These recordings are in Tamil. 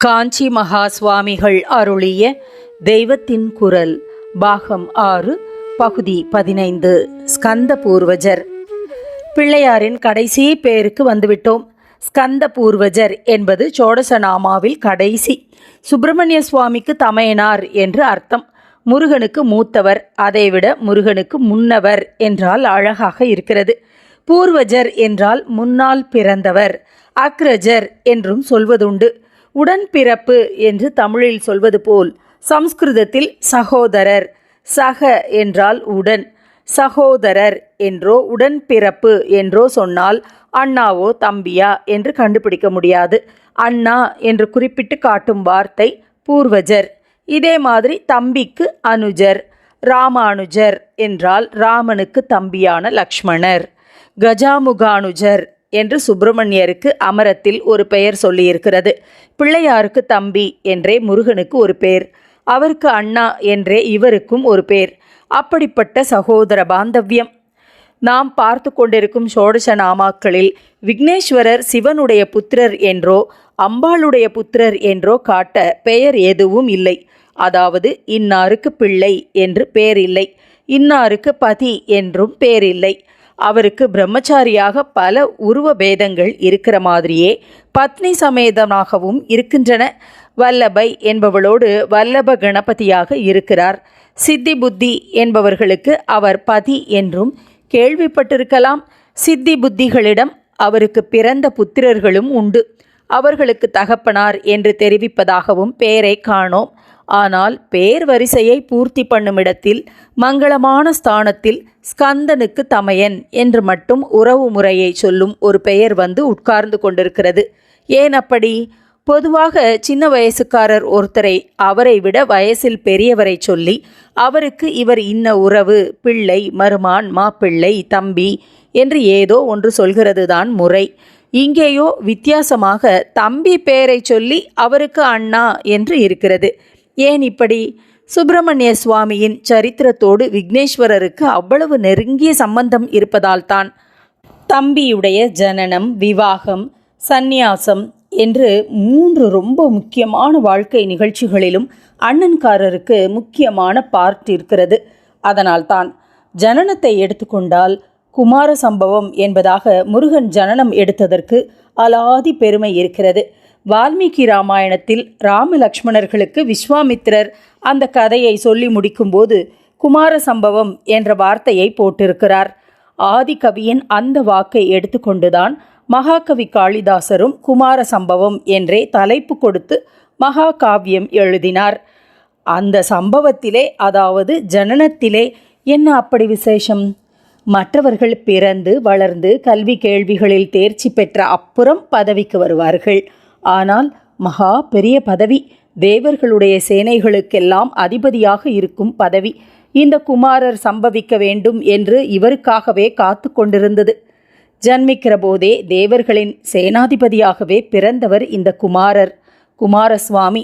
காஞ்சி மகா சுவாமிகள் அருளிய தெய்வத்தின் குரல் பாகம் ஆறு பகுதி பதினைந்து ஸ்கந்த பூர்வஜர் பிள்ளையாரின் கடைசி பேருக்கு வந்துவிட்டோம். ஸ்கந்த பூர்வஜர் என்பது சோடசநாமாவில் கடைசி. சுப்பிரமணிய சுவாமிக்கு தமையனார் என்று அர்த்தம். முருகனுக்கு மூத்தவர் அதைவிட முருகனுக்கு முன்னவர் என்றால் அழகாக இருக்கிறது. பூர்வஜர் என்றால் முன்னால் பிறந்தவர் அக்ரஜர் என்றும் சொல்வதுண்டு. உடன்பிறப்பு என்று தமிழில் சொல்வது போல் சம்ஸ்கிருதத்தில் சகோதரர் சக என்றால் உடன் சகோதரர் என்றோ உடன்பிறப்பு என்றோ சொன்னால் அண்ணாவோ தம்பியா என்று கண்டுபிடிக்க முடியாது. அண்ணா என்று குறிப்பிட்டு காட்டும் வார்த்தை பூர்வஜர். இதே மாதிரி தம்பிக்கு அனுஜர் ராமானுஜர் என்றால் ராமனுக்கு தம்பியான லக்ஷ்மணர். கஜாமுகானுஜர் என்று சுப்பிரமணியருக்கு அமரத்தில் ஒரு பெயர் சொல்லியிருக்கிறது. பிள்ளையாருக்கு தம்பி என்றே முருகனுக்கு ஒரு பேர். அவருக்கு அண்ணா என்றே இவருக்கும் ஒரு பேர். அப்படிப்பட்ட சகோதர பாந்தவியம். நாம் பார்த்து கொண்டிருக்கும் சோடச நாமாக்களில் விக்னேஸ்வரர் சிவனுடைய புத்திரர் என்றோ அம்பாளுடைய புத்திரர் என்றோ காட்ட பெயர் எதுவும் இல்லை. அதாவது இன்னாருக்கு பிள்ளை என்று பேர் இல்லை. இன்னாருக்கு பதி என்றும் பேர் இல்லை. அவருக்கு பிரம்மச்சாரியாக பல உருவ பேதங்கள் இருக்கிற மாதிரியே பத்னி சமேதமாகவும் இருக்கின்றன. வல்லபை என்பவளோடு வல்லப கணபதியாக இருக்கிறார். சித்தி புத்தி என்பவர்களுக்கு அவர் பதி என்றும் கேள்விப்பட்டிருக்கலாம். சித்தி புத்திகளிடம் அவருக்கு பிறந்த புத்திரர்களும் உண்டு. அவர்களுக்கு தகப்பனார் என்று தெரிவிப்பதாகவும் பெயரை காணோம். ஆனால் பேர் வரிசையை பூர்த்தி பண்ணுமிடத்தில் மங்களமான ஸ்தானத்தில் ஸ்கந்தனுக்கு தமையன் என்று மட்டும் உறவு முறையை சொல்லும் ஒரு பெயர் வந்து உட்கார்ந்து கொண்டிருக்கிறது. ஏன் அப்படி? பொதுவாக சின்ன வயசுக்காரர் ஒருத்தரை அவரை விட வயசில் பெரியவரை சொல்லி அவருக்கு இவர் இன்ன உறவு பிள்ளை மருமான் மாப்பிள்ளை தம்பி என்று ஏதோ ஒன்று சொல்கிறது தான் முறை. இங்கேயோ வித்தியாசமாக தம்பி பெயரை சொல்லி அவருக்கு அண்ணா என்று இருக்கிறது. ஏன் இப்படி? சுப்பிரமணிய சுவாமியின் சரித்திரத்தோடு விக்னேஸ்வரருக்கு அவ்வளவு நெருங்கிய சம்பந்தம் இருப்பதால்தான். தம்பியுடைய ஜனனம் விவாகம் சந்நியாசம் என்று மூன்று ரொம்ப முக்கியமான வாழ்க்கை நிகழ்ச்சிகளிலும் அண்ணன்காரருக்கு முக்கியமான பார்ட் இருக்கிறது. அதனால்தான் ஜனனத்தை எடுத்துக்கொண்டால் குமார சம்பவம் என்பதாக முருகன் ஜனனம் எடுத்ததற்கு அலாதி பெருமை இருக்கிறது. வால்மீகி ராமாயணத்தில் ராம லக்ஷ்மணர்களுக்கு விஸ்வாமித்திரர் அந்த கதையை சொல்லி முடிக்கும்போது குமார சம்பவம் என்ற வார்த்தையை போட்டிருக்கிறார். ஆதிகவியின் அந்த வாக்கை எடுத்துக்கொண்டுதான் மகாகவி காளிதாசரும் குமார சம்பவம் என்றே தலைப்பு கொடுத்து மகாகாவியம் எழுதினார். அந்த சம்பவத்திலே அதாவது ஜனனத்திலே என்ன அப்படி விசேஷம்? மற்றவர்கள் பிறந்து வளர்ந்து கல்வி கேள்விகளில் தேர்ச்சி பெற்ற அப்புறம் பதவிக்கு வருவார்கள். ஆனால் மகா பெரிய பதவி. தேவர்களுடைய சேனைகளுக்கெல்லாம் அதிபதியாக இருக்கும் பதவி. இந்த குமாரர் சம்பவிக்க வேண்டும் என்று இவருக்காகவே காத்து கொண்டிருந்தது. ஜன்மிக்கிற போதே தேவர்களின் சேனாதிபதியாகவே பிறந்தவர் இந்த குமாரர் குமாரசுவாமி.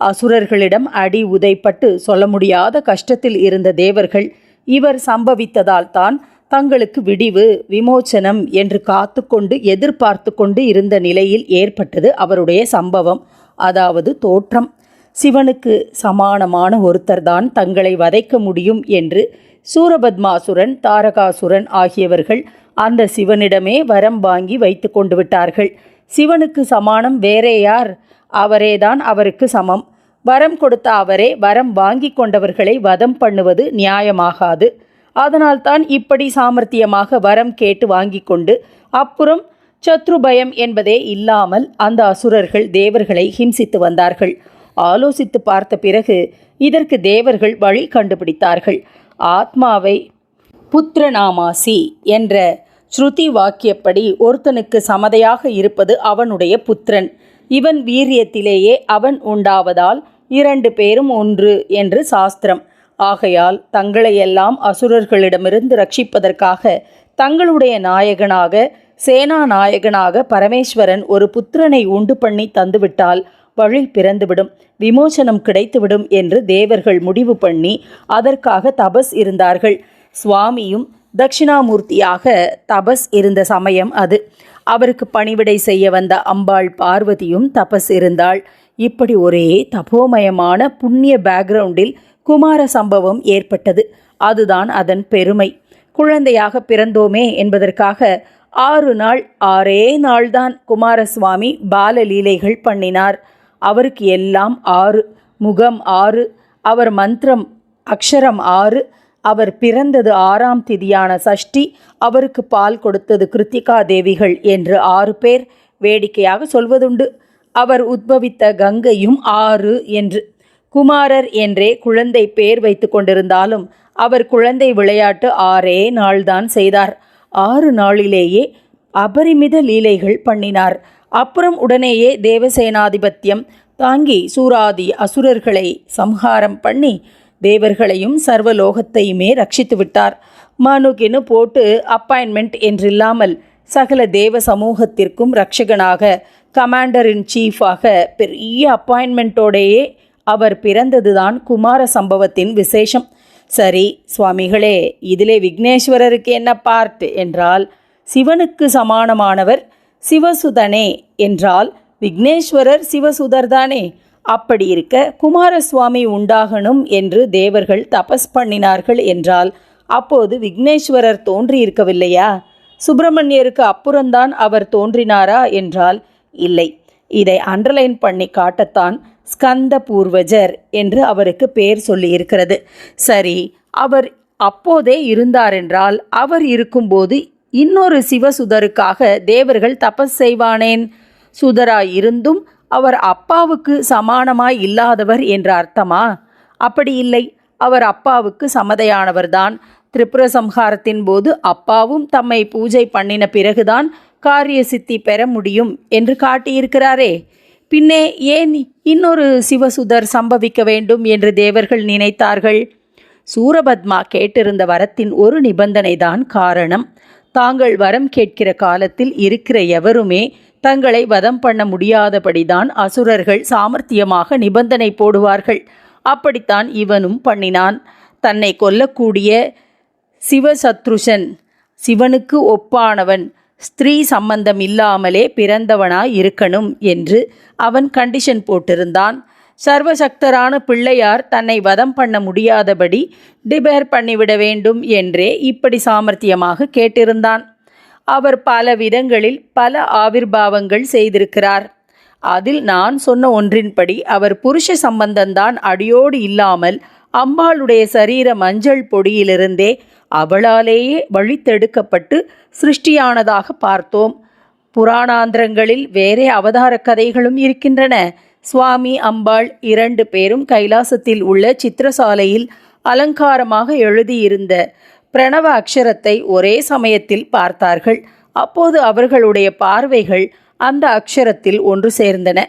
அசுரர்களிடம் அடி உதைப்பட்டு சொல்ல முடியாத கஷ்டத்தில் இருந்த தேவர்கள் இவர் சம்பவித்ததால் தான் தங்களுக்கு விடிவு விமோச்சனம் என்று காத்து கொண்டு எதிர்பார்த்து கொண்டு இருந்த நிலையில் ஏற்பட்டது அவருடைய சம்பவம். அதாவது தோற்றம். சிவனுக்கு சமானமான ஒருத்தர்தான் தங்களை வதைக்க முடியும் என்று சூரபத்மாசுரன் தாரகாசுரன் ஆகியவர்கள் அந்த சிவனிடமே வரம் வாங்கி வைத்து கொண்டு விட்டார்கள். சிவனுக்கு சமானம் வேறே யார்? அவரேதான் அவருக்கு சமம். வரம் கொடுத்த அவரே வரம் வாங்கி கொண்டவர்களை வதம் பண்ணுவது நியாயமாகாது. அதனால்தான் இப்படி சாமர்த்தியமாக வரம் கேட்டு வாங்கி கொண்டு அப்புறம் சத்ரு பயம் என்பதே இல்லாமல் அந்த அசுரர்கள் தேவர்களை ஹிம்சித்து வந்தார்கள். ஆலோசித்து பார்த்த பிறகு இதற்கு தேவர்கள் வழி கண்டுபிடித்தார்கள். ஆத்மாவை புத்திரநாமாசி என்ற ஸ்ருதி வாக்கியப்படி ஒருத்தனுக்கு சமதையாக இருப்பது அவனுடைய புத்திரன். இவன் வீரியத்திலேயே அவன் உண்டாவதால் இரண்டு பேரும் ஒன்று என்று சாஸ்திரம். ஆகையால் தங்களையெல்லாம் அசுரர்களிடமிருந்து ரட்சிப்பதற்காக தங்களுடைய நாயகனாக சேனா நாயகனாக பரமேஸ்வரன் ஒரு புத்திரனை உண்டு பண்ணி தந்துவிட்டால் வழி பிறந்துவிடும் விமோசனம் கிடைத்துவிடும் என்று தேவர்கள் முடிவு பண்ணி அதற்காக தபஸ் இருந்தார்கள். சுவாமியும் தட்சிணாமூர்த்தியாக தபஸ் இருந்த சமயம் அது. அவருக்கு பணிவிடை செய்ய வந்த அம்பாள் பார்வதியும் தபஸ் இருந்தாள். இப்படி ஒரே தபோமயமான புண்ணிய பேக்ரவுண்டில் குமார சம்பவம் ஏற்பட்டது. அதுதான் அதன் பெருமை. குழந்தையாக பிறந்தோமே என்பதற்காக ஆறு நாள் ஆறே நாள்தான் குமாரசுவாமி பாலலீலைகள் பண்ணினார். அவருக்கு எல்லாம் ஆறு. முகம் ஆறு. அவர் மந்திரம் அக்ஷரம் ஆறு. அவர் பிறந்தது ஆறாம் திதியான சஷ்டி. அவருக்கு பால் கொடுத்தது கிருத்திகா தேவிகள் என்று ஆறு பேர் வேடிக்கையாக சொல்வதுண்டு. அவர் உத்பவித்த கங்கையும் ஆறு என்று. குமாரர் என்றே குழந்தை பேர் வைத்து கொண்டிருந்தாலும் அவர் குழந்தை விளையாட்டு ஆறே நாள்தான் செய்தார். ஆறு நாளிலேயே அபரிமித லீலைகள் பண்ணினார். அப்புறம் உடனேயே தேவசேனாதிபத்தியம் தாங்கி சூராதி அசுரர்களை சம்ஹாரம் பண்ணி தேவர்களையும் சர்வலோகத்தையுமே ரட்சித்து விட்டார். மனுகினு போட்டு அப்பாயின்மெண்ட் என்றில்லாமல் சகல தேவ சமூகத்திற்கும் ரட்சகனாக கமாண்டர் இன் சீஃபாக பெரிய அப்பாயின்மெண்ட்டோடையே அவர் பிறந்ததுதான் குமார சம்பவத்தின் விசேஷம். சரி சுவாமிகளே இதிலே விக்னேஸ்வரருக்கு என்ன பார்ட் என்றால் சிவனுக்கு சமானமானவர் சிவசுதனே என்றால் விக்னேஸ்வரர் சிவசுதர் தானே? அப்படி இருக்க குமாரசுவாமி உண்டாகணும் என்று தேவர்கள் தபஸ் பண்ணினார்கள் என்றால் அப்போது விக்னேஸ்வரர் தோன்றியிருக்கவில்லையா? சுப்பிரமணியருக்கு அப்புறம்தான் அவர் தோன்றினாரா என்றால் இல்லை. இதை அண்டர்லைன் பண்ணி காட்டத்தான் ஸ்கந்த பூர்வஜர் என்று அவருக்கு பெயர் சொல்லியிருக்கிறது. சரி அவர் அப்போதே இருந்தாரென்றால் அவர் இருக்கும்போது இன்னொரு சிவசுதருக்காக தேவர்கள் தபஸ் செய்வானேன்? சுதராய் இருந்தும் அவர் அப்பாவுக்கு சமானமாய் இல்லாதவர் என்ற அர்த்தமா? அப்படி இல்லை அவர் அப்பாவுக்கு சமதையானவர்தான். திரிபுர சம்ஹாரத்தின் போது அப்பாவும் தம்மை பூஜை பண்ணின பிறகுதான் காரிய சித்தி பெற முடியும் என்று காட்டியிருக்கிறாரே. பின்னே ஏன் இன்னொரு சிவசுதர் சம்பவிக்க வேண்டும் என்று தேவர்கள் நினைத்தார்கள்? சூரபத்மா கேட்டிருந்த வரத்தின் ஒரு நிபந்தனைதான் காரணம். தாங்கள் வரம் கேட்கிற காலத்தில் இருக்கிற எவருமே தங்களை வதம் பண்ண முடியாதபடிதான் அசுரர்கள் சாமர்த்தியமாக நிபந்தனை போடுவார்கள். அப்படித்தான் இவனும் பண்ணினான். தன்னை கொல்லக்கூடிய சிவசத்ருஷன் சிவனுக்கு ஒப்பானவன். ஸ்திரீ சம்பந்தம் இல்லாமலே பிறந்தவனாய் இருக்கணும் என்று அவன் கண்டிஷன் போட்டிருந்தான். சர்வசக்தரான பிள்ளையார் தன்னை வதம் பண்ண முடியாதபடி டிபேர் பண்ணிவிட வேண்டும் என்றே இப்படி சாமர்த்தியமாக கேட்டிருந்தான். அவர் பல விதங்களில் பல ஆவிர்பாவங்கள் செய்திருக்கிறார். அதில் நான் சொன்ன ஒன்றின்படி அவர் புருஷ சம்பந்தந்தான் அடியோடு இல்லாமல் அம்பாளுடைய சரீர மஞ்சள் பொடியிலிருந்தே அவளாலேயே வழித்தெடுக்கப்பட்டு சிருஷ்டியானதாக பார்த்தோம். புராணாந்திரங்களில் வேறே அவதார கதைகளும் இருக்கின்றன. சுவாமி அம்பாள் இரண்டு பேரும் கைலாசத்தில் உள்ள சித்திரசாலையில் அலங்காரமாக எழுதியிருந்த பிரணவ அக்ஷரத்தை ஒரே சமயத்தில் பார்த்தார்கள். அப்போது அவர்களுடைய பார்வைகள் அந்த அக்ஷரத்தில் ஒன்று சேர்ந்தன.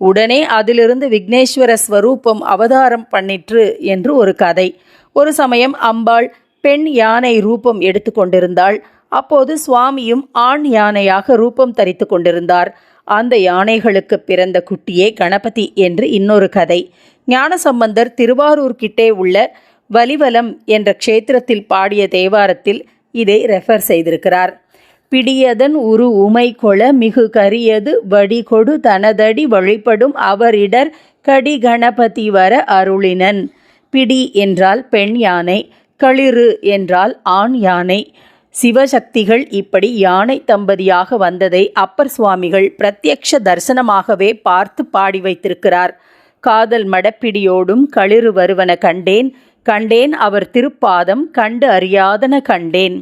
உடனே அதிலிருந்து விக்னேஸ்வர ஸ்வரூபம் அவதாரம் பண்ணிற்று என்று ஒரு கதை. ஒரு சமயம் அம்பாள் பெண் யானை ரூபம் எடுத்து கொண்டிருந்தாள். அப்போது சுவாமியும் ஆண் யானையாக ரூபம் தரித்து கொண்டிருந்தார். அந்த யானைகளுக்கு பிறந்த குட்டியே கணபதி என்று இன்னொரு கதை. ஞானசம்பந்தர் திருவாரூர் கிட்டே உள்ள வலிவலம் என்ற க்ஷேத்திரத்தில் பாடிய தேவாரத்தில் இதை ரெஃபர் செய்திருக்கிறார். பிடியதன் உரு உமை கொள மிகு கரியது வடிகொடு தனதடி வழிபடும் அவரிடர் கடி கணபதி வர அருளினன். பிடி என்றால் பெண் யானை. களிறு என்றால் ஆண் யானை. சிவசக்திகள் இப்படி யானை தம்பதியாக வந்ததை அப்பர் சுவாமிகள் பிரத்யக்ஷ தரிசனமாகவே பார்த்து பாடி வைத்திருக்கிறார். காதல் மடப்பிடியோடும் களிறு வருவன கண்டேன். கண்டேன் அவர் திருப்பாதம் கண்டு அறியாதன கண்டேன்.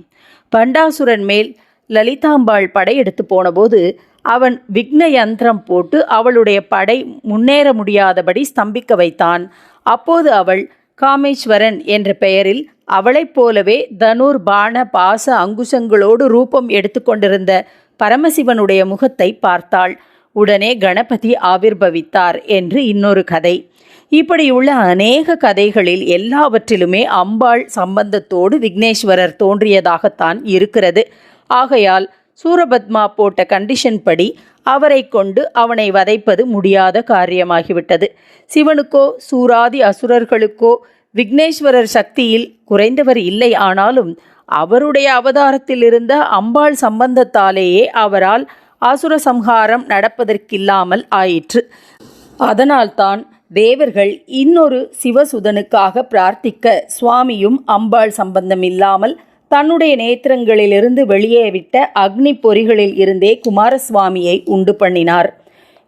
பண்டாசுரன் மேல் லலிதாம்பாள் படையெடுத்து போனபோது அவன் விக்ன யந்திரம் போட்டு அவளுடைய படை முன்னேற முடியாதபடி ஸ்தம்பிக்க வைத்தான். அப்போது அவள் காமேஸ்வரன் என்ற பெயரில் அவளைப் போலவே தனுர் பாண பாச அங்குசங்களோடு ரூபம் எடுத்துக்கொண்டிருந்த பரமசிவனுடைய முகத்தை பார்த்தாள். உடனே கணபதி ஆவிர்பவித்தார் என்று இன்னொரு கதை. இப்படியுள்ள அநேக கதைகளில் எல்லாவற்றிலுமே அம்பாள் சம்பந்தத்தோடு விக்னேஸ்வரர் தோன்றியதாகத்தான் இருக்கிறது. ஆகையால் சூரபத்மா போட்ட கண்டிஷன் படி அவரை கொண்டு அவனை வதைப்பது முடியாத காரியமாகிவிட்டது. சிவனுக்கோ சூராதி அசுரர்களுக்கோ விக்னேஸ்வரர் சக்தியில் குறைந்தவர் இல்லை. ஆனாலும் அவருடைய அவதாரத்தில் இருந்த அம்பாள் சம்பந்தத்தாலேயே அவரால் அசுர சம்ஹாரம் நடப்பதற்கில்லாமல் ஆயிற்று. அதனால்தான் தேவர்கள் இன்னொரு சிவசுதனுக்காக பிரார்த்திக்க சுவாமியும் அம்பாள் சம்பந்தம் இல்லாமல் தன்னுடைய நேத்திரங்களிலிருந்து வெளியே விட்ட அக்னி பொறிகளில் இருந்தே குமாரசுவாமியை உண்டு பண்ணினார்.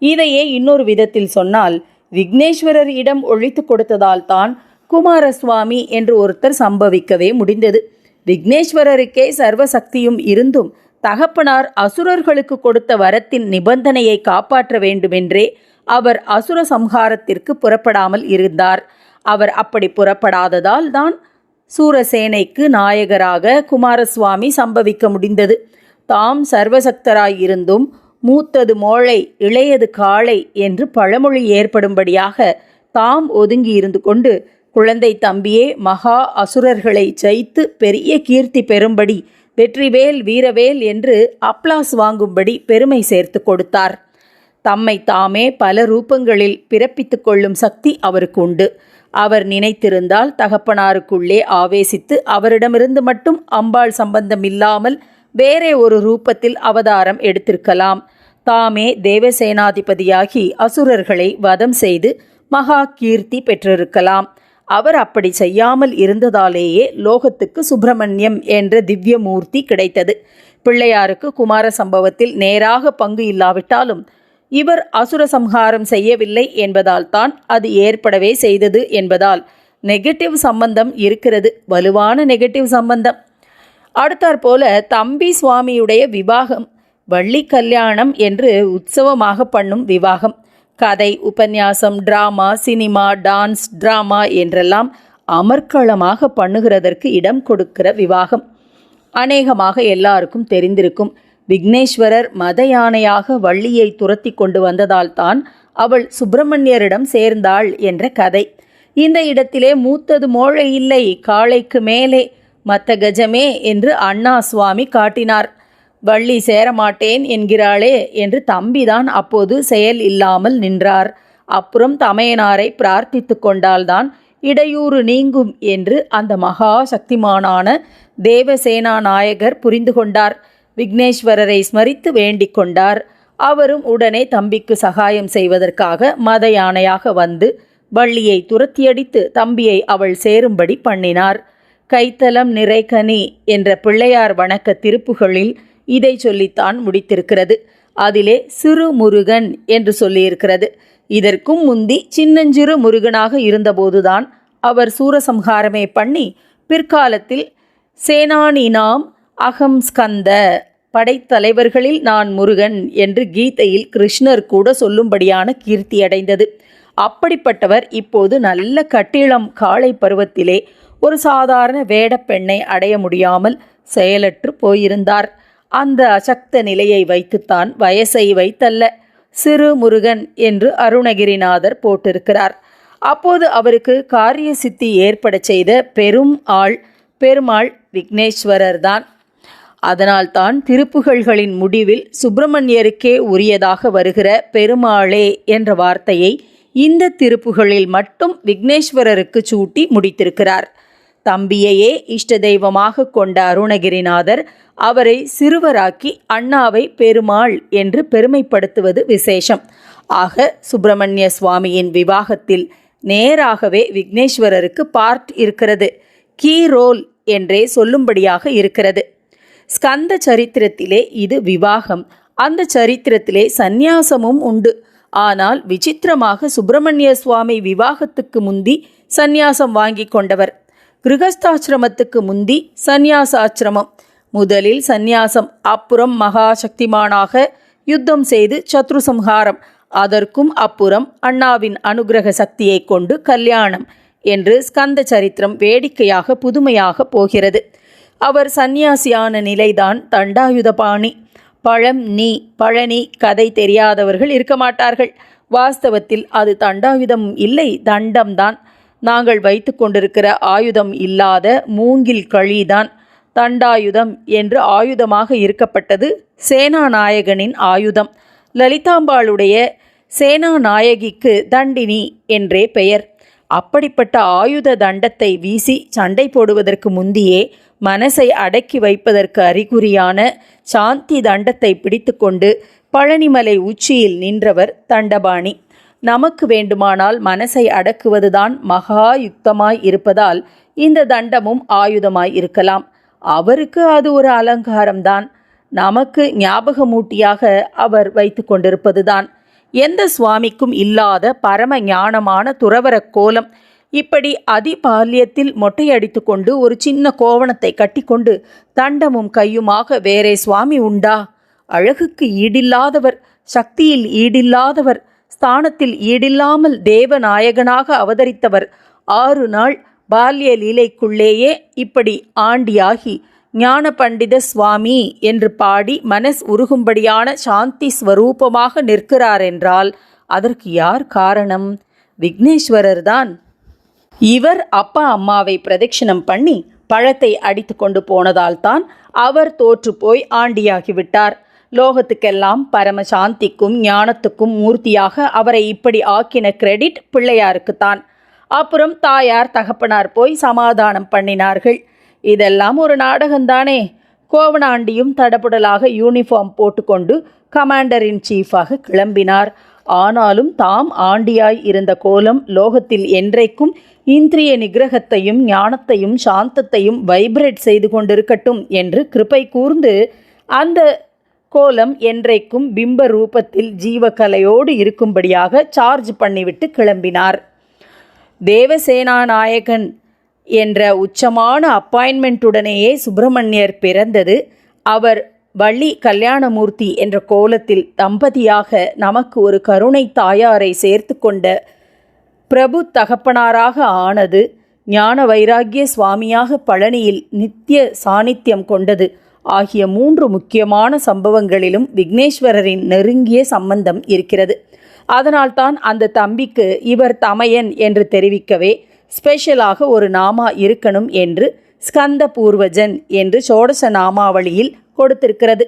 இதையே இன்னொரு விதத்தில் சொன்னால் விக்னேஸ்வரர் இடம் ஒழித்து கொடுத்ததால் தான் குமாரசுவாமி என்று ஒருத்தர் சம்பவிக்கவே முடிந்தது. விக்னேஸ்வரருக்கே சர்வசக்தியும் இருந்தும் தகப்பனார் அசுரர்களுக்கு கொடுத்த வரத்தின் நிபந்தனையை காப்பாற்ற வேண்டுமென்றே அவர் அசுர சம்ஹாரத்திற்கு புறப்படாமல் இருந்தார். அவர் அப்படி புறப்படாததால் தான் சூரசேனைக்கு நாயகராக குமாரசுவாமி சம்பவிக்க முடிந்தது. தாம் சர்வசக்தராயிருந்தும் மூத்தது மோளை இளையது காளை என்று பழமொழி ஏற்படும்படியாக தாம் ஒதுங்கி இருந்து கொண்டு குழந்தை தம்பியே மகா அசுரர்களை ஜெயித்து பெரிய கீர்த்தி பெறும்படி வெற்றிவேல் வீரவேல் என்று அப்ளாஸ் வாங்கும்படி பெருமை சேர்த்து கொடுத்தார். தம்மை தாமே பல ரூபங்களில் பிறப்பித்து கொள்ளும் சக்தி அவருக்கு உண்டு. அவர் நினைத்திருந்தால் தகப்பனாருக்குள்ளே ஆவேசித்து அவரிடமிருந்து மட்டும் அம்பாள் சம்பந்தம் இல்லாமல் வேறே ஒரு ரூபத்தில் அவதாரம் எடுத்திருக்கலாம். தாமே தேவசேனாதிபதியாகி அசுரர்களை வதம் செய்து மகா கீர்த்தி பெற்றிருக்கலாம். அவர் அப்படி செய்யாமல் இருந்ததாலேயே லோகத்துக்கு சுப்பிரமணியம் என்ற திவ்யமூர்த்தி கிடைத்தது. பிள்ளையாருக்கு குமார சம்பவத்தில் நேராக பங்கு இல்லாவிட்டாலும் இவர் அசுர சம்ஹாரம் செய்யவில்லை என்பதால் தான் அது ஏற்படவே செய்தது என்பதால் நெகட்டிவ் சம்பந்தம் இருக்கிறது வலுவான நெகட்டிவ் சம்பந்தம். அடுத்தாற்போல தம்பி சுவாமியுடைய விவாகம் வள்ளி கல்யாணம் என்று உற்சவமாக பண்ணும் விவாகம். கதை உபன்யாசம் டிராமா சினிமா டான்ஸ் டிராமா என்றெல்லாம் அமர்க்களமாக பண்ணுகிறதற்கு இடம் கொடுக்கிற விவாகம். அநேகமாக எல்லாருக்கும் தெரிந்திருக்கும். விக்னேஸ்வரர் மத யானையாக வள்ளியை துரத்தி கொண்டு வந்ததால்தான் அவள் சுப்பிரமணியரிடம் சேர்ந்தாள் என்ற கதை. இந்த இடத்திலே மூத்தது மோழை இல்லை காளைக்கு மேலே மத்த கஜமே என்று அண்ணா சுவாமி காட்டினார். வள்ளி சேரமாட்டேன் என்கிறாளே என்று தம்பிதான் அப்போது செயல் இல்லாமல் நின்றார். அப்புறம் தமையனாரை பிரார்த்தித்து கொண்டால்தான் இடையூறு நீங்கும் என்று அந்த மகா சக்திமானான தேவசேனா நாயகர் புரிந்து கொண்டார். விக்னேஸ்வரரை ஸ்மரித்து வேண்டிக் கொண்டார். அவரும் உடனே தம்பிக்கு சகாயம் செய்வதற்காக மத யானையாக வந்து வள்ளியை துரத்தியடித்து தம்பியை அவள் சேரும்படி பண்ணினார். கைத்தலம் நிறைகனி என்ற பிள்ளையார் வணக்க திருப்புகளில் இதை சொல்லித்தான் முடித்திருக்கிறது. அதிலே சிறு முருகன் என்று சொல்லியிருக்கிறது. இதற்கும் முந்தி சின்னஞ்சிறு முருகனாக இருந்தபோதுதான் அவர் சூரசம்ஹாரமே பண்ணி பிற்காலத்தில் சேனானி நாம் அகம் ஸ்கந்த படைத்தலைவர்களில் நான் முருகன் என்று கீதையில் கிருஷ்ணர் கூட சொல்லும்படியான கீர்த்தி அடைந்தது. அப்படிப்பட்டவர் இப்போது நல்ல கட்டிளம் காளை பருவத்திலே ஒரு சாதாரண வேடப்பெண்ணை அடைய முடியாமல் செயலற்று போயிருந்தார். அந்த அசக்த நிலையை வைத்துத்தான் வயசை வைத்தல்ல. சிறு முருகன் என்று அருணகிரிநாதர் போட்டிருக்கிறார். அப்போது அவருக்கு காரிய சித்தி ஏற்பட செய்த பெரும் ஆள் பெருமாள் விக்னேஸ்வரர் தான் அதனால்தான் திருப்புகழ்களின் முடிவில் சுப்பிரமணியருக்கே உரியதாக வருகிற பெருமாளே என்ற வார்த்தையை இந்த திருப்புகளில் மட்டும் விக்னேஸ்வரருக்கு சூட்டி முடித்திருக்கிறார். தம்பியையே இஷ்ட தெய்வமாக கொண்ட அருணகிரிநாதர் அவரை சிறுவராக்கி அண்ணாவை பெருமாள் என்று பெருமைப்படுத்துவது விசேஷம். ஆக சுப்பிரமணிய சுவாமியின் விவாகத்தில் நேராகவே விக்னேஸ்வரருக்கு பார்ட் இருக்கிறது. கீ ரோல் என்றே சொல்லும்படியாக இருக்கிறது. ஸ்கந்த சரித்திரத்திலே இது விவாகம். அந்த சரித்திரத்திலே சந்நியாசமும் உண்டு. ஆனால் விசித்திரமாக சுப்பிரமணிய சுவாமி விவாகத்துக்கு முந்தி சந்நியாசம் வாங்கி கொண்டவர். கிருகஸ்தாசிரமத்துக்கு முந்தி சந்நியாசாசிரமம். முதலில் சந்நியாசம் அப்புறம் மகாசக்திமானாக யுத்தம் செய்து சத்ரு சம்ஹாரம் அதற்கும் அப்புறம் அண்ணாவின் அனுகிரக சக்தியை கொண்டு கல்யாணம். என்று ஸ்கந்த சரித்திரம் வேடிக்கையாக புதுமையாக போகிறது. அவர் சந்நியாசியான நிலைதான் தண்டாயுதபாணி. பழம் நீ பழனி கதை தெரியாதவர்கள் இருக்க மாட்டார்கள். வாஸ்தவத்தில் அது தண்டாயுதம் இல்லை தண்டம்தான். நாங்கள் வைத்து கொண்டிருக்கிற ஆயுதம் இல்லாத மூங்கில் கழிதான் தண்டாயுதம் என்று ஆயுதமாக இருக்கப்பட்டது சேனாநாயகனின் ஆயுதம். லலிதாம்பாளுடைய சேனாநாயகிக்கு தண்டினி என்றே பெயர். அப்படிப்பட்ட ஆயுத தண்டத்தை வீசி சண்டை போடுவதற்கு முந்தியே மனசை அடக்கி வைப்பதற்கு அறிகுறியான சாந்தி தண்டத்தை பிடித்துக்கொண்டு பழனிமலை உச்சியில் நின்றவர் தண்டபாணி. நமக்கு வேண்டுமானால் மனசை அடக்குவதுதான் மகா யுக்தமாய் இருப்பதால் இந்த தண்டமும் ஆயுதமாய் இருக்கலாம். அவருக்கு அது ஒரு அலங்காரம்தான். நமக்கு ஞாபகமூட்டியாக அவர் வைத்து கொண்டிருப்பதுதான். எந்த சுவாமிக்கும் இல்லாத பரம ஞானமான துறவரக் கோலம் இப்படி அதிபால்யத்தில் மொட்டையடித்து கொண்டு ஒரு சின்ன கோவணத்தை கட்டிக்கொண்டு தண்டமும் கையுமாக வேறே சுவாமி உண்டா? அழகுக்கு ஈடில்லாதவர் சக்தியில் ஈடில்லாதவர் ஸ்தானத்தில் ஈடில்லாமல் தேவநாயகனாக அவதரித்தவர் ஆறு நாள் பால்ய லீலைக்குள்ளேயே இப்படி ஆண்டியாகி ஞான பண்டித சுவாமி என்று பாடி மனஸ் உருகும்படியான சாந்தி ஸ்வரூபமாக நிற்கிறார் என்றால் அதற்கு யார் காரணம்? விக்னேஸ்வரர் தான் இவர் அப்பா அம்மாவை பிரதட்சிணம் பண்ணி பழத்தை அடித்து கொண்டு போனதால் தான் அவர் தோற்று போய் ஆண்டியாகிவிட்டார். லோகத்துக்கெல்லாம் பரம சாந்திக்கும் ஞானத்துக்கும் மூர்த்தியாக அவரை இப்படி ஆக்கின கிரெடிட் பிள்ளையாருக்குத்தான் அப்புறம் தாயார் தகப்பனார் போய் சமாதானம் பண்ணினார்கள். இதெல்லாம் ஒரு நாடகம்தானே. கோவனாண்டியும் தடபுடலாக யூனிஃபார்ம் போட்டுக்கொண்டு கமாண்டர் இன் சீஃபாக கிளம்பினார். ஆனாலும் தாம் ஆண்டியாய் இருந்த கோலம் லோகத்தில் என்றைக்கும் இந்திரிய நிகிரகத்தையும் ஞானத்தையும் சாந்தத்தையும் வைப்ரேட் செய்து கொண்டிருக்கட்டும் என்று கிருப்பை கூர்ந்து அந்த கோலம் என்றைக்கும் பிம்ப ரூபத்தில் ஜீவகலையோடு இருக்கும்படியாக சார்ஜ் பண்ணிவிட்டு கிளம்பினார். தேவசேனாநாயகன் என்ற உச்சமான அப்பாயின்மெண்ட்டுடனேயே சுப்பிரமணியர் பிறந்தது. அவர் வள்ளி கல்யாணமூர்த்தி என்ற கோலத்தில் தம்பதியாக நமக்கு ஒரு கருணை தாயாரை சேர்த்து கொண்ட பிரபு தகப்பனாராக ஆனது ஞான வைராகிய சுவாமியாக பழனியில் நித்திய சாநித்தியம் கொண்டது. ஆகிய மூன்று முக்கியமான சம்பவங்களிலும் விக்னேஸ்வரரின் நெருங்கிய சம்பந்தம் இருக்கிறது. அதனால்தான் அந்த தம்பிக்கு இவர் தமையன் என்று தெரிவிக்கவே ஸ்பெஷலாக ஒரு நாமா இருக்கணும் என்று ஸ்கந்த பூர்வஜன் என்று சோடச நாமாவளியில் கொடுத்திருக்கிறது.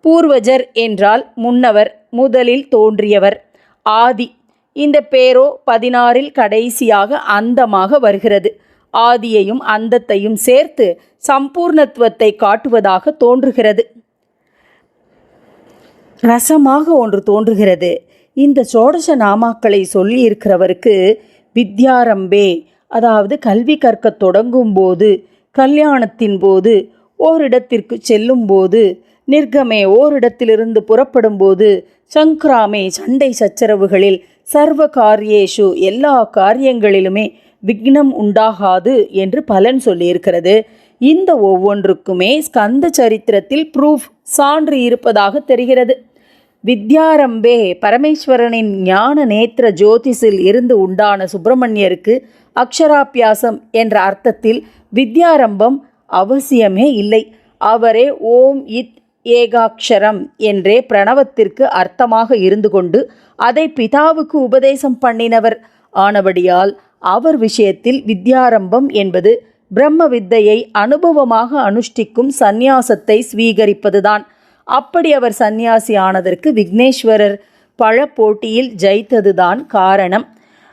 பூர்வஜர் என்றால் முன்னவர் முதலில் தோன்றியவர். ஆதி இந்த பேரோ பதினாறில் கடைசியாக அந்தமாக வருகிறது. ஆதியையும் அந்தத்தையும் சேர்த்து சம்பூர்ணத்துவத்தை காட்டுவதாக தோன்றுகிறது. ரசமாக ஒன்று தோன்றுகிறது. இந்த சோடச நாமாக்களை சொல்லி இருக்கிறவருக்கு வித்யாரம்பே அதாவது கல்வி கற்க தொடங்கும் போது கல்யாணத்தின் போது ஓரிடத்திற்கு செல்லும் போது நிர்கமே ஓரிடத்திலிருந்து புறப்படும் போது சங்கிராமே சண்டை சச்சரவுகளில் சர்வ காரியேஷு எல்லா காரியங்களிலுமே விக்னம் உண்டாகாது என்று பலன் சொல்லியிருக்கிறது. இந்த ஒவ்வொன்றுக்குமே ஸ்கந்த சரித்திரத்தில் ப்ரூஃப் சான்று இருப்பதாக தெரிகிறது. வித்யாரம்பே பரமேஸ்வரனின் ஞான நேத்திர ஜோதிஸில் இருந்து உண்டான சுப்பிரமணியருக்கு அக்ஷராபியாசம் என்ற அர்த்தத்தில் வித்யாரம்பம் அவசியமே இல்லை. அவரே ஓம் இத் ஏகாக்ஷரம் என்றே பிரணவத்திற்கு அர்த்தமாக இருந்து கொண்டு அதை பிதாவுக்கு உபதேசம் பண்ணினவர். ஆனபடியால் அவர் விஷயத்தில் வித்யாரம்பம் என்பது பிரம்ம வித்தையை அனுபவமாக அனுஷ்டிக்கும் சந்நியாசத்தை ஸ்வீகரிப்பதுதான். அப்படி அவர் சந்நியாசி ஆனதற்கு விக்னேஸ்வரர் பழ போட்டியில் ஜெயித்ததுதான் காரணம்.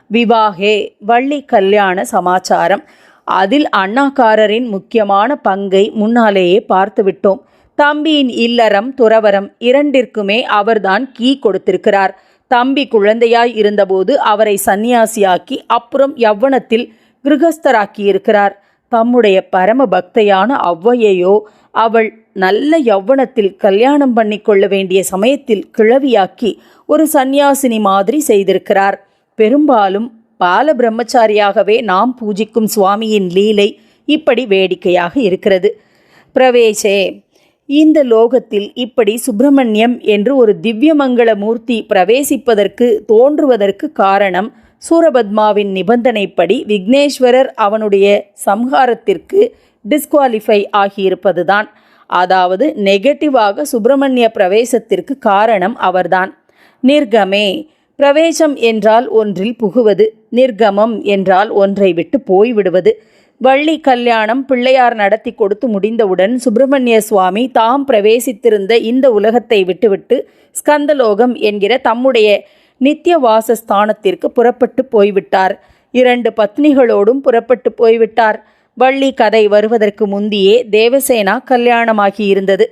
விவாகே வள்ளி கல்யாண சமாச்சாரம். அதில் அண்ணாக்காரரின் முக்கியமான பங்கை முன்னாலேயே பார்த்துவிட்டோம். தம்பியின் இல்லறம் துறவரம் இரண்டிற்குமே அவர்தான் கீ கொடுத்திருக்கிறார். தம்பி குழந்தையாய் இருந்தபோது அவரை சந்நியாசியாக்கி அப்புறம் யவ்வனத்தில் கிருகஸ்தராக்கி இருக்கிறார் தம்முடைய பரம பக்தையான ஒளவையையோ அவள் நல்ல யவ்வனத்தில் கல்யாணம் பண்ணி கொள்ள வேண்டிய சமயத்தில் கிழவியாக்கி ஒரு சந்நியாசினி மாதிரி செய்திருக்கிறார். பெரும்பாலும் பால பிரம்மச்சாரியாகவே நாம் பூஜிக்கும் சுவாமியின் லீலை இப்படி வேடிக்கையாக இருக்கிறது. பிரவேசே இந்த லோகத்தில் இப்படி சுப்பிரமணியம் என்று ஒரு திவ்யமங்கள மூர்த்தி பிரவேசிப்பதற்கு தோன்றுவதற்கு காரணம் சூரபத்மாவின் நிபந்தனைப்படி விக்னேஸ்வரர் அவனுடைய சம்ஹாரத்திற்கு டிஸ்குவாலிஃபை ஆகியிருப்பதுதான். அதாவது நெகட்டிவாக சுப்பிரமணிய பிரவேசத்திற்கு காரணம் அவர்தான். நிர்கமே பிரவேசம் என்றால் ஒன்றில் புகுவது நிர்கமம் என்றால் ஒன்றை விட்டு போய்விடுவது வள்ளி கல்யாணம் பிள்ளையார் நடத்தி கொடுத்து முடிந்தவுடன் சுப்பிரமணிய சுவாமி தாம் பிரவேசித்திருந்த இந்த உலகத்தை விட்டுவிட்டு ஸ்கந்தலோகம் என்கிற தம்முடைய நித்திய வாசஸ்தானத்திற்கு புறப்பட்டு போய்விட்டார். இரண்டு பத்னிகளோடும் புறப்பட்டு போய்விட்டார். வள்ளி கதை வருவதற்கு முந்தியே தேவசேனா கல்யாணமாகி இருந்தது.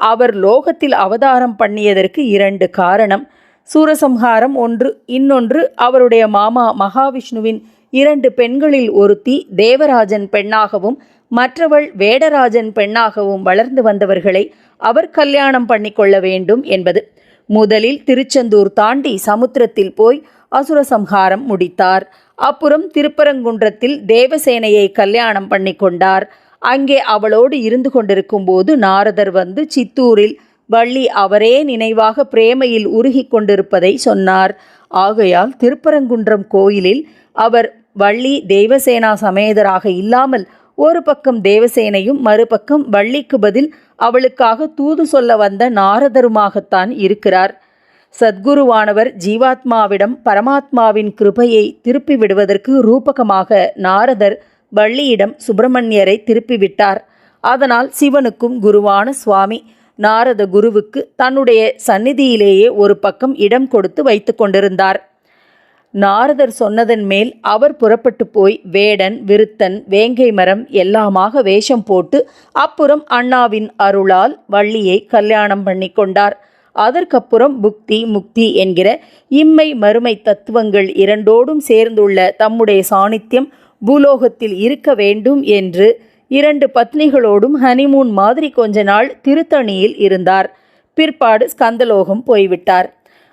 அவர் லோகத்தில் அவதாரம் பண்ணியதற்கு இரண்டு காரணம். சூரசம்ஹாரம் ஒன்று இன்னொன்று அவருடைய மாமா மகாவிஷ்ணுவின் இரண்டு பெண்களில் ஒருத்தி தேவராஜன் பெண்ணாகவும் மற்றவள் வேடராஜன் பெண்ணாகவும் வளர்ந்து வந்தவர்களை அவர் கல்யாணம் பண்ணிக்கொள்ள வேண்டும் என்பது. முதலில் திருச்செந்தூர் தாண்டி சமுத்திரத்தில் போய் அசுரசம்ஹாரம் முடித்தார். அப்புறம் திருப்பரங்குன்றத்தில் தேவசேனையை கல்யாணம் பண்ணி கொண்டார். அங்கே அவளோடு இருந்து கொண்டிருக்கும் போது நாரதர் வந்து சித்தூரில் வள்ளி அவரே நினைவாக பிரேமையில் உருகி கொண்டிருப்பதை சொன்னார். ஆகையால் திருப்பரங்குன்றம் கோயிலில் அவர் வள்ளி தேவசேனா சமேதராக இல்லாமல் ஒரு பக்கம் தேவசேனையும் மறுபக்கம் வள்ளிக்கு பதில் அவளுக்காக தூது சொல்ல வந்த நாரதருமாகத்தான் இருக்கிறார். சத்குருவானவர் ஜீவாத்மாவிடம் பரமாத்மாவின் கிருபையை திருப்பி விடுவதற்கு ரூபகமாக நாரதர் வள்ளியிடம் சுப்பிரமணியரை திருப்பிவிட்டார் அதனால் சிவனுக்கும் குருவான சுவாமி நாரத குருவுக்கு தன்னுடைய சந்நிதியிலேயே ஒரு பக்கம் இடம் கொடுத்து வைத்து கொண்டிருந்தார். நாரதர் சொன்னதன் மேல் அவர் புறப்பட்டு போய் வேடன் விருத்தன் வேங்கை மரம் எல்லாமாக வேஷம் போட்டு அப்புறம் அண்ணாவின் அருளால் வள்ளியை கல்யாணம் பண்ணி கொண்டார். அதற்கப்புறம் புக்தி முக்தி என்கிற இம்மை மறுமை தத்துவங்கள் இரண்டோடும் சேர்ந்துள்ள தம்முடைய சாநித்தியம் பூலோகத்தில் இருக்க வேண்டும் என்று இரண்டு பத்னிகளோடும் ஹனிமூன் மாதிரி கொஞ்ச நாள் திருத்தணியில் இருந்தார். பிற்பாடு ஸ்கந்தலோகம் போய்விட்டார்.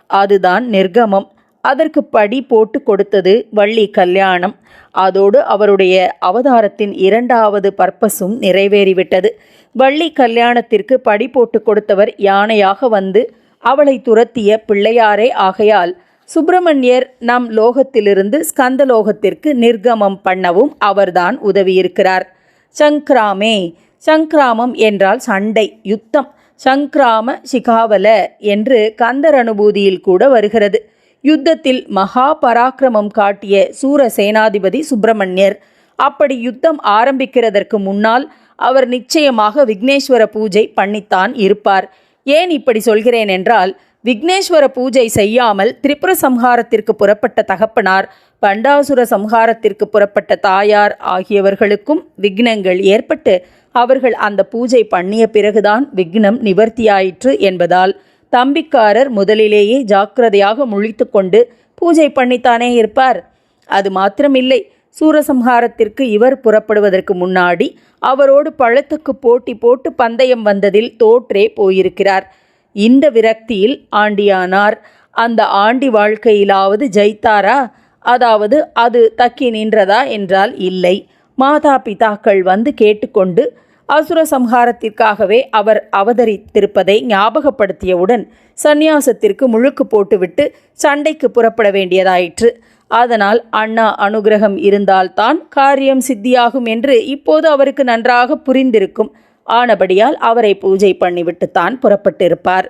அதுதான் நிர்கமம். அதற்கு படி போட்டு கொடுத்தது வள்ளி கல்யாணம். அதோடு அவருடைய அவதாரத்தின் இரண்டாவது பர்பஸும் நிறைவேறிவிட்டது. வள்ளி கல்யாணத்திற்கு படி போட்டு கொடுத்தவர் யானையாக வந்து அவளை துரத்திய பிள்ளையாரே ஆகையால் சுப்பிரமணியர் நம் லோகத்திலிருந்து ஸ்கந்தலோகத்திற்கு நிர்கமம் பண்ணவும் அவர்தான் உதவியிருக்கிறார். சங்கிராமே சங்கிராமம் என்றால் சண்டை யுத்தம். சங்கிராம சிகாவல என்று கந்தர் அனுபூதியில் கூட வருகிறது. யுத்தத்தில் மகா பராக்கிரமம் காட்டிய சூர சேனாதிபதி சுப்பிரமணியர். அப்படி யுத்தம் ஆரம்பிக்கிறதற்கு முன்னால் அவர் நிச்சயமாக விக்னேஸ்வர பூஜை பண்ணித்தான் இருப்பார். ஏன் இப்படி சொல்கிறேன் என்றால் விக்னேஸ்வர பூஜை செய்யாமல் திரிபுர சம்ஹாரத்திற்கு புறப்பட்ட தகப்பனார் பண்டாசுர சம்ஹாரத்திற்கு புறப்பட்ட தாயார் ஆகியவர்களுக்கும் விக்னங்கள் ஏற்பட்டு அவர்கள் அந்த பூஜை பண்ணிய பிறகுதான் விக்னம் நிவர்த்தியாயிற்று என்பதால் தம்பிக்காரர் முதலிலேயே ஜாக்கிரதையாக முழித்து கொண்டு பூஜை பண்ணித்தானே இருப்பார். அது மாத்திரமில்லை சூரசம்ஹாரத்திற்கு இவர் புறப்படுவதற்கு முன்னாடி அவரோடு பழத்துக்கு போட்டி போட்டு பந்தயம் வந்ததில் தோற்றே போயிருக்கிறார். இந்த விரக்தியில் ஆண்டியானார் அந்த ஆண்டி வாழ்க்கையிலாவது ஜெயித்தாரா? அதாவது அது தக்கி நின்றதா என்றால் இல்லை. மாதா பிதாக்கள் வந்து கேட்டுக்கொண்டு அசுர சம்ஹாரத்திற்காகவே அவர் அவதரித்திருப்பதை ஞாபகப்படுத்தியவுடன் சந்நியாசத்திற்கு முழுக்கு போட்டுவிட்டு சண்டைக்கு புறப்பட வேண்டியதாயிற்று. அதனால் அண்ணா அனுகிரகம் இருந்தால்தான் காரியம் சித்தியாகும் என்று இப்போது அவருக்கு நன்றாக புரிந்திருக்கும். ஆனபடியால் அவரை பூஜை பண்ணிவிட்டுத்தான் புறப்பட்டிருப்பார்.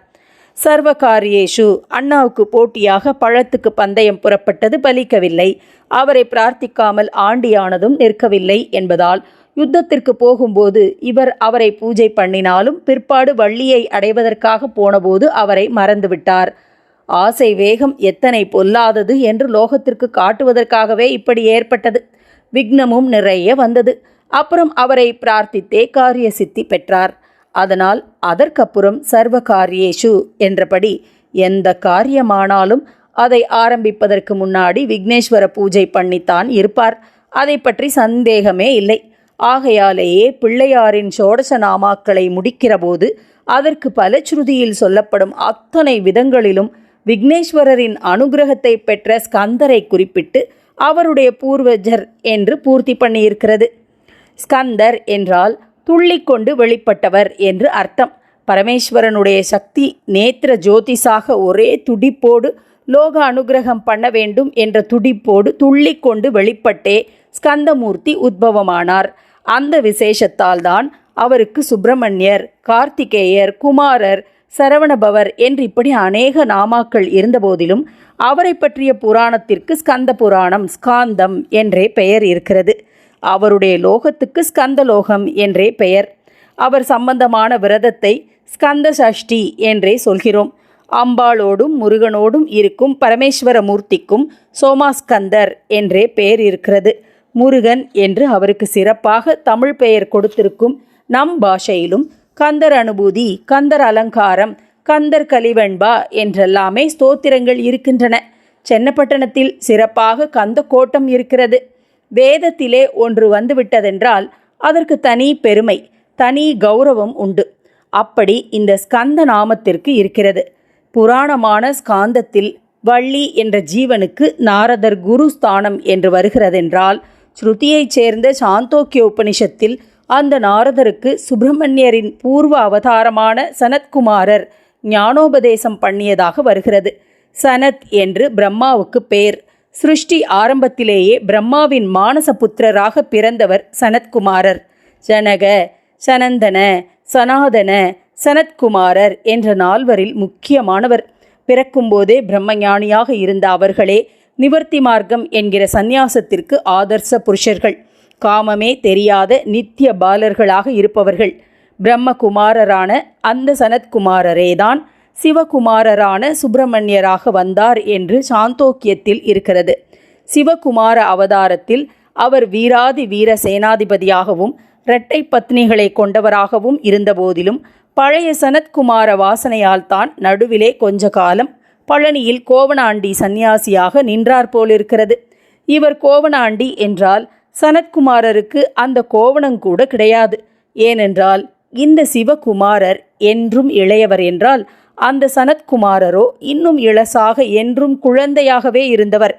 சர்வகாரியேஷு அண்ணாவுக்கு போட்டியாக பழத்துக்கு பந்தயம் புறப்பட்டது பலிக்கவில்லை. அவரை பிரார்த்திக்காமல் ஆண்டியானதும் நிற்கவில்லை என்பதால் யுத்தத்திற்கு போகும்போது இவர் அவரை பூஜை பண்ணினாலும் பிற்பாடு வள்ளியை அடைவதற்காக போனபோது அவரை மறந்துவிட்டார். ஆசை வேகம் எத்தனை பொல்லாதது என்று லோகத்திற்கு காட்டுவதற்காகவே இப்படி ஏற்பட்டது. விக்னமும் நிறைய வந்தது. அப்புறம் அவரை பிரார்த்தித்தே காரிய சித்தி பெற்றார். அதனால் அதற்கப்புறம் சர்வ காரியேஷு என்றபடி எந்த காரியமானாலும் அதை ஆரம்பிப்பதற்கு முன்னாடி விக்னேஸ்வர பூஜை பண்ணித்தான் இருப்பார். அதை பற்றி சந்தேகமே இல்லை. ஆகையாலேயே பிள்ளையாரின் சோடச நாமாக்களை முடிக்கிறபோது அதற்கு பலச்ருதியில் சொல்லப்படும் அத்தனை விதங்களிலும் விக்னேஸ்வரரின் அனுகிரகத்தை பெற்ற ஸ்கந்தரை குறிப்பிட்டு அவருடைய பூர்வஜர் என்று பூர்த்தி பண்ணியிருக்கிறது. ஸ்கந்தர் என்றால் துள்ளிக்கொண்டு வெளிப்பட்டவர் என்று அர்த்தம். பரமேஸ்வரனுடைய சக்தி நேத்திர ஜோதிஷாக ஒரே துடிப்போடு லோக அனுகிரகம் பண்ண வேண்டும் என்ற துடிப்போடு துள்ளிக்கொண்டு வெளிப்பட்டே ஸ்கந்தமூர்த்தி உத்பவமானார். அந்த விசேஷத்தால் தான் அவருக்கு சுப்பிரமணியர் கார்த்திகேயர் குமாரர் சரவணபவர் என்று இப்படி அநேக நாமாக்கள் இருந்தபோதிலும் அவரை பற்றிய புராணத்திற்கு ஸ்கந்த புராணம் ஸ்காந்தம் என்றே பெயர் இருக்கிறது. அவருடைய லோகத்துக்கு ஸ்கந்தலோகம் என்றே பெயர். அவர் சம்பந்தமான விரதத்தை ஸ்கந்த சஷ்டி என்றே சொல்கிறோம். அம்பாளோடும் முருகனோடும் இருக்கும் பரமேஸ்வர மூர்த்திக்கும் சோமாஸ்கந்தர் என்றே பெயர் இருக்கிறது. முருகன் என்று அவருக்கு சிறப்பாக தமிழ் பெயர் கொடுத்திருக்கும் நம் பாஷையிலும் கந்தர் அனுபூதி கந்தர் அலங்காரம் கந்தர் கலிவெண்பா என்றெல்லாமே ஸ்தோத்திரங்கள் இருக்கின்றன. சென்னப்பட்டணத்தில் சிறப்பாக கந்த கோட்டம் இருக்கிறது. வேதத்திலே ஒன்று வந்துவிட்டதென்றால் அதற்கு தனி பெருமை தனி கௌரவம் உண்டு. அப்படி இந்த ஸ்கந்த நாமத்திற்கு இருக்கிறது. புராணமான ஸ்காந்தத்தில் வள்ளி என்ற ஜீவனுக்கு நாரதர் குரு ஸ்தானம் என்று வருகிறதென்றால் ஸ்ருதியைச் சேர்ந்த சாந்தோக்கிய உபனிஷத்தில் அந்த நாரதருக்கு சுப்பிரமணியரின் பூர்வ அவதாரமான சனத்குமாரர் ஞானோபதேசம் பண்ணியதாக வருகிறது. சனத் என்று பிரம்மாவுக்கு பேர். சிருஷ்டி ஆரம்பத்திலேயே பிரம்மாவின் மானச புத்திரராக பிறந்தவர் சனத்குமாரர். ஜனக சனந்தன சனாதன சனத்குமாரர் என்ற நால்வரில் முக்கியமானவர். பிறக்கும்போதே பிரம்மஞானியாக இருந்த அவர்களே நிவர்த்தி மார்க்கம் என்கிற சந்நியாசத்திற்கு ஆதர்ச புருஷர்கள். காமமே தெரியாத நித்திய பாலர்களாக இருப்பவர்கள். பிரம்மகுமாரரான அந்த சனத்குமாரரேதான் சிவகுமாரரான சுப்பிரமணியராக வந்தார் என்று சாந்தோக்கியத்தில் இருக்கிறது. சிவகுமார அவதாரத்தில் அவர் வீராதி வீர சேனாதிபதியாகவும் இரட்டை பத்னிகளை கொண்டவராகவும் இருந்தபோதிலும் பழைய சனத்குமார வாசனையால் தான் நடுவிலே கொஞ்ச காலம் பழனியில் கோவணாண்டி சந்நியாசியாக நின்றார் போலிருக்கிறது. இவர் கோவணாண்டி என்றால் சனத்குமாரருக்கு அந்த கோவணங்கூட கிடையாது. ஏனென்றால் இந்த சிவகுமாரர் என்றும் இளையவர் என்றால் அந்த சனத்குமாரரோ இன்னும் இளசாக என்றும் குழந்தையாகவே இருந்தவர்.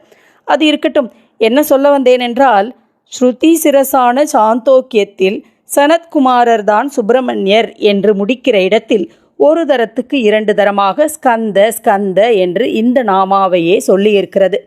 அது இருக்கட்டும் என்ன சொல்ல வந்தேன் என்றால் ஸ்ருதி சிரசான சாந்தோக்கியத்தில் சனத்குமாரர் தான் சுப்பிரமணியர் என்று முடிக்கிற இடத்தில் ஒரு தரத்துக்கு இரண்டு தரமாக ஸ்கந்த ஸ்கந்த என்று இந்த நாமாவையே சொல்லியிருக்கிறது.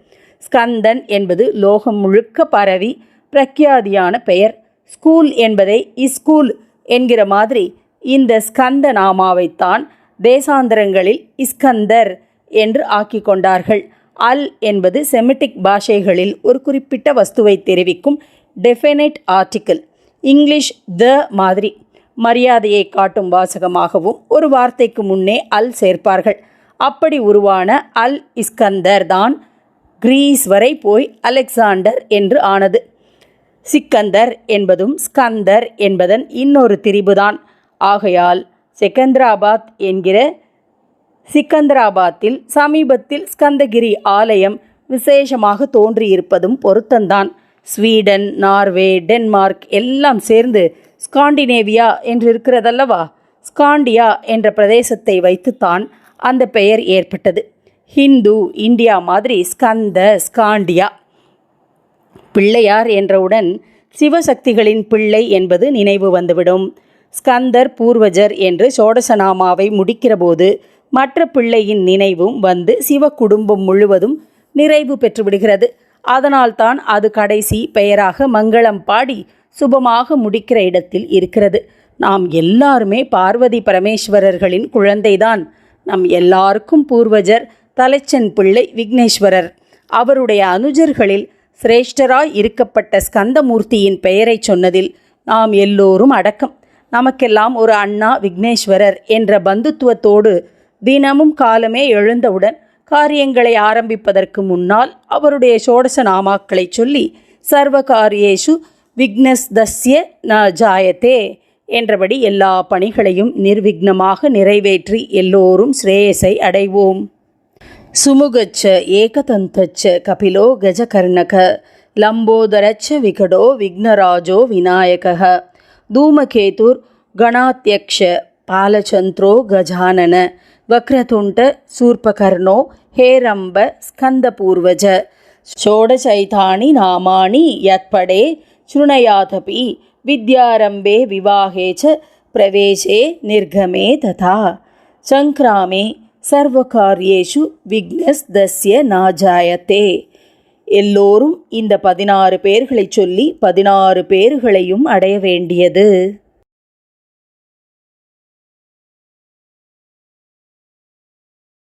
ஸ்கந்தன் என்பது லோகம் முழுக்க பரவி பிரக்யாதியான பெயர். ஸ்கூல் என்பதை இஸ்கூல் என்கிற மாதிரி இந்த ஸ்கந்த நாமாவைத்தான் தேசாந்தரங்களில் இஸ்கந்தர் என்று ஆக்கி கொண்டார்கள். அல் என்பது செமிட்டிக் பாஷைகளில் ஒரு குறிப்பிட்ட வஸ்துவை தெரிவிக்கும் டெஃபினைட் ஆர்டிக்கிள். இங்கிலீஷ் த மாதிரி. மரியாதையை காட்டும் வாசகமாகவும் ஒரு வார்த்தைக்கு முன்னே அல் சேர்ப்பார்கள். அப்படி உருவான அல் இஸ்கந்தர் தான் கிரீஸ் வரை போய் அலெக்சாண்டர் என்று ஆனது. சிக்கந்தர் என்பதும் ஸ்கந்தர் என்பதன் இன்னொரு திரிபுதான். ஆகையால் செகந்திராபாத் என்கிற சிக்கந்தராபாத்தில் சமீபத்தில் ஸ்கந்தகிரி ஆலயம் விசேஷமாக தோன்றியிருப்பதும் பொருத்தந்தான் ஸ்வீடன் நார்வே டென்மார்க் எல்லாம் சேர்ந்து ஸ்காண்டினேவியா என்று இருக்கிறதல்லவா ஸ்காண்டியா என்ற பிரதேசத்தை வைத்துத்தான் அந்த பெயர் ஏற்பட்டது. ஹிந்து இந்தியா மாதிரி ஸ்கந்த ஸ்காண்டியா. பிள்ளையார் என்றவுடன் சிவசக்திகளின் பிள்ளை என்பது நினைவு வந்துவிடும். ஸ்கந்தர் பூர்வஜர் என்று சோடசநாமாவை முடிக்கிறபோது மற்ற பிள்ளையின் நினைவும் வந்து சிவ குடும்பம் முழுவதும் நிறைவு பெற்றுவிடுகிறது. அதனால்தான் அது கடைசி பெயராக மங்களம் பாடி சுபமாக முடிக்கிற இடத்தில் இருக்கிறது. நாம் எல்லாருமே பார்வதி பரமேஸ்வரர்களின் குழந்தைதான். நம் எல்லாருக்கும் பூர்வஜர் தலைச்சன் பிள்ளை விக்னேஸ்வரர். அவருடைய அனுஜர்களில் சிரேஷ்டராய் இருக்கப்பட்ட ஸ்கந்தமூர்த்தியின் பெயரைச் சொன்னதில் நாம் எல்லோரும் அடக்கம். நமக்கெல்லாம் ஒரு அண்ணா விக்னேஸ்வரர் என்ற பந்துத்துவத்தோடு தினமும் காலமே எழுந்தவுடன் காரியங்களை ஆரம்பிப்பதற்கு முன்னால் அவருடைய சோடச நாமாக்களை சொல்லி சர்வ காரியேஷு விக்னஸ்தஸ்ய ந ஜாயத்தே என்றபடி எல்லா பணிகளையும் நிர்விக்னமாக நிறைவேற்றி எல்லோரும் ஸ்ரேயஸை அடைவோம். சுமுகச்ச ஏகதந்தச்ச கபிலோ கஜகர்ணக லம்போதரச்ச விகடோ விக்னராஜோ விநாயக தூமகேதுர் கணாத்தியக்ஷ பாலச்சந்திரோ கஜானன வக்ரதுண்ட சூர்பகர்ணோ ஹேரம்ப ஸ்கந்தபூர்வஜ ஷோடசைதானி நாமானி யத்படே शृणयादपि विद्यारम्भे विवाहे च प्रवेशे निर्गमे तथा सङ्क्रामे சர்வகாரியேஷு விக்னஸ்தஸ்ய நாஜாயத்தே எல்லோரும் இந்த பதினாறு பேர்களைச் சொல்லி பதினாறு பேர்களையும் அடைய வேண்டியது